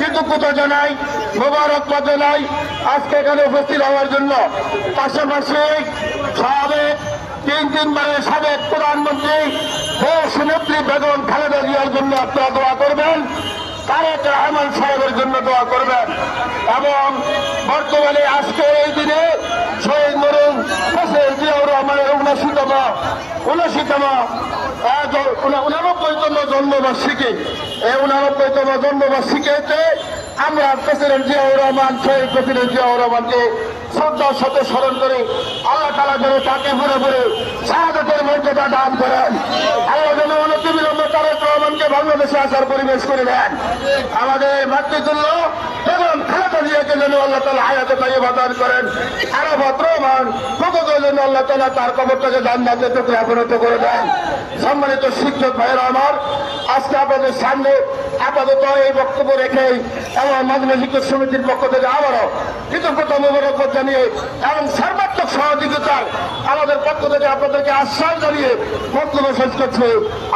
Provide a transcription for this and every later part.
কৃতজ্ঞতা জানাই মোবারকবাদ জানাই আজকে এখানে উপস্থিত হওয়ার জন্য। পাশাপাশি সাবেক, তিন তিনবারের সাবেক প্রধানমন্ত্রী দেশনেত্রী বেগম খালেদা জিয়ার জন্য আপনারা দোয়া করবেন, তারেক রহমান সাহেবের জন্য দোয়া করবেন। এবং বর্তমানে আজকে এই দিনে শহীদ মরুম হোসেন জিয়াউর রহমানের উনআশিতম উনআশিতম উনানব্বইতম জন্মবার্ষিকী। এই উনানব্বইতম জন্মবার্ষিকীতে আমরা প্রেসিডেন্ট জিয়াউর রহমান, শহীদ প্রেসিডেন্ট জিয়াউর রহমানকে শ্রদ্ধার সাথে স্মরণ করে আল্লাহ তালা যেন তাকে ভরে ভরে শাহাদাতের মর্যাদা দান করেন। আল্লাহ যেন অনতি বিলম্বে তারেক রহমানকে বাংলাদেশে আসার পরিবেশ করে দেন। আমাদের মাতৃতুল্য এবং খালেদা জিয়াকে যেন আল্লাহ তালা হায়াতে তাই দান করেন। আরাফাত রহমান প্রকৃত যেন আল্লাহ তালা তার কবরটাকে দান দান পরিণত করে দেন। সম্মানিত শিক্ষক ভাইয়েরা আমার, আজকে আপনাদের সামনে আপাতত এই বক্তব্য রেখে এবং মাধ্যমিক শিক্ষক সমিতির পক্ষ থেকে আবারও কৃতজ্ঞতা মোবারকবাদ জানিয়ে এবং সর্বাত্মক সহযোগিতার আমাদের পক্ষ থেকে আপনাদেরকে আশ্বাস জানিয়ে বক্তব্য শেষ করছে।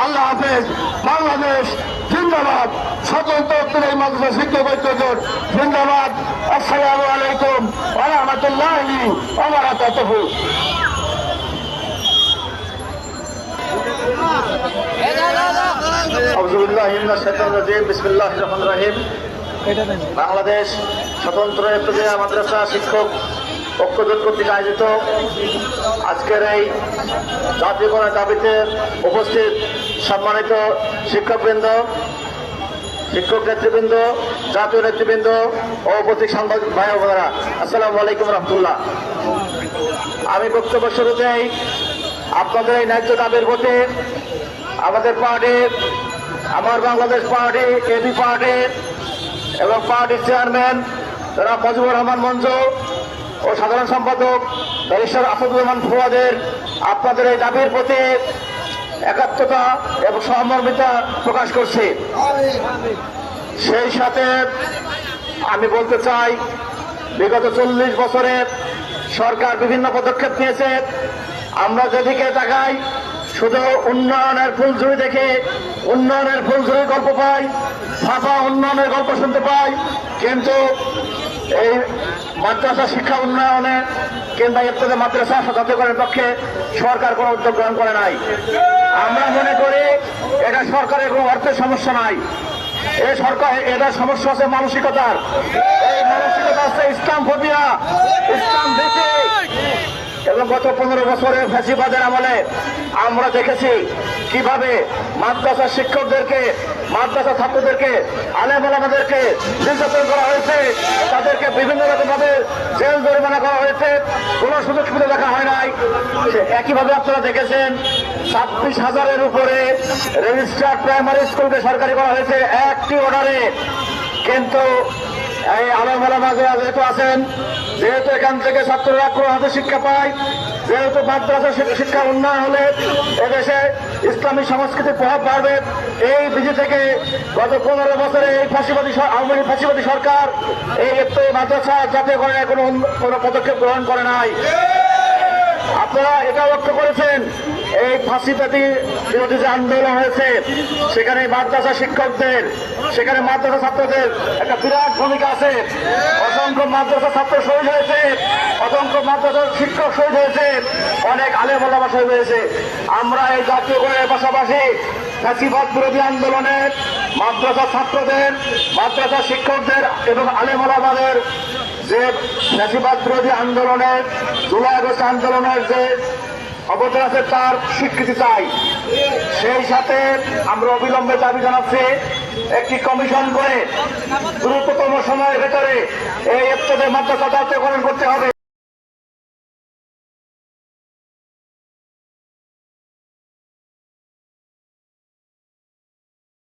আল্লাহ হাফেজ। বাংলাদেশ জিন্দাবাদ। সকল তরফের এই মাদ্রাসা শিক্ষক ঐক্যজোট। জিন্দাবাদ। আসসালামু আলাইকুম। ওয়া রাহমাতুল্লাহি বাংলাদেশ স্বতন্ত্র একটুজিয়া মাদ্রাসা শিক্ষক ঐক্যজোট কর্তৃক আয়োজিত আজকের এই জাতীয়করণের দাবিতে উপস্থিত সম্মানিত শিক্ষকবৃন্দ, শিক্ষক নেতৃবৃন্দ, জাতীয় নেতৃবৃন্দ ও উপস্থিত সাংবাদিক ভাই বোনেরা, আসসালামু আলাইকুম রহমতুল্লাহ। আমি বক্তব্য শুরুতেই আপনাদের এই ন্যায্য দাবির প্রতি আমাদের পার্টির আমার বাংলাদেশ পার্টি এবি পার্টি এবং পার্টির চেয়ারম্যান তারা মজিবুর রহমান মঞ্জু ও সাধারণ সম্পাদক ব্যারিস্টার আসাদুর রহমান ফুয়াদের আপনাদের এই দাবির প্রতি একাত্মতা এবং সহমর্মিতা প্রকাশ করছি। সেই সাথে আমি বলতে চাই, বিগত চল্লিশ বছরে সরকার বিভিন্ন পদক্ষেপ নিয়েছে। আমরা যেদিকে তাকাই, শুধু উন্নয়নের ফুলঝুরি দেখে উন্নয়নের ফুলঝুরি গল্প পাই ফাঁপা উন্নয়নের গল্প শুনতে পাই, কিন্তু এই মাদ্রাসা শিক্ষা উন্নয়নে কিংবা ইত্যাদি মাদ্রাসা জাতীয়করণের পক্ষে সরকার কোনো উদ্যোগ গ্রহণ করে নাই। আমরা মনে করি এটা সরকারের কোনো অর্থের সমস্যা নাই। এ সরকার, এটা সমস্যা আছে মানসিকতার। এই মানসিকতা আছে ইসলাম ফোবিয়া ইসলাম দেখে এবং গত পনেরো বছরের ফ্যাসিবাদের আমলে আমরা দেখেছি কীভাবে মাদ্রাসা শিক্ষকদেরকে, মাদ্রাসা ছাত্রদেরকে আলেমালামাদেরকে নির্যাতন করা হয়েছে, তাদেরকে বিভিন্ন রকম ভাবে জেল জরিমানা করা হয়েছে, কোনো সুযোগ সুবিধা দেখা হয় নাই। একইভাবে আপনারা দেখেছেন, ছাব্বিশ হাজারের উপরে রেজিস্টার প্রাইমারি স্কুলকে সরকারি করা হয়েছে একটি অর্ডারে কিন্তু এই আলমালা মাঝে যেহেতু আছেন যেহেতু এখান থেকে ছাত্ররা হাতে শিক্ষা পায়, যেহেতু মাদ্রাসা শিক- শিক্ষা উন্নয়ন হলে এদেশে ইসলামী সংস্কৃতির প্রভাব বাড়বে, এই বিধি থেকে গত পনেরো বছরে এই ফাঁসিবাদী আওয়ামী ফাঁসিবাদী সরকার এই মাদ্রাসা করে কোনো কোনো পদক্ষেপ গ্রহণ করে নাই। আপনারা এটা লক্ষ্য করেছেন এই ফাঁসিবাদী বিরোধী যে আন্দোলন হয়েছে, সেখানে মাদ্রাসা শিক্ষকদের, সেখানে মাদ্রাসা ছাত্রদের একটা বিরাট ভূমিকা আছে। অসংখ্য মাদ্রাসা ছাত্র শহীদ হয়েছে, অসংখ্য মাদ্রাসার শিক্ষক শহীদ হয়েছে, অনেক আলে মোলামা হয়েছে। আমরা এই জাতীয়করণের পাশাপাশি ফাঁসিবাদ বিরোধী আন্দোলনের মাদ্রাসা ছাত্রদের, মাদ্রাসা শিক্ষকদের এবং আলেমোলামাদের যে ফ্যাসিবাদ বিরোধী আন্দোলনের জুলাই আগস্ট আন্দোলনের যে অবদান আছে তার স্বীকৃতি চাই। সেই সাথে আমরা অবিলম্বে দাবি জানাচ্ছি, একটি কমিশন করে দ্রুততম সময়ের ভেতরে এই এফতেদের মাদ্রাসা জাতীয়করণ করতে হবে।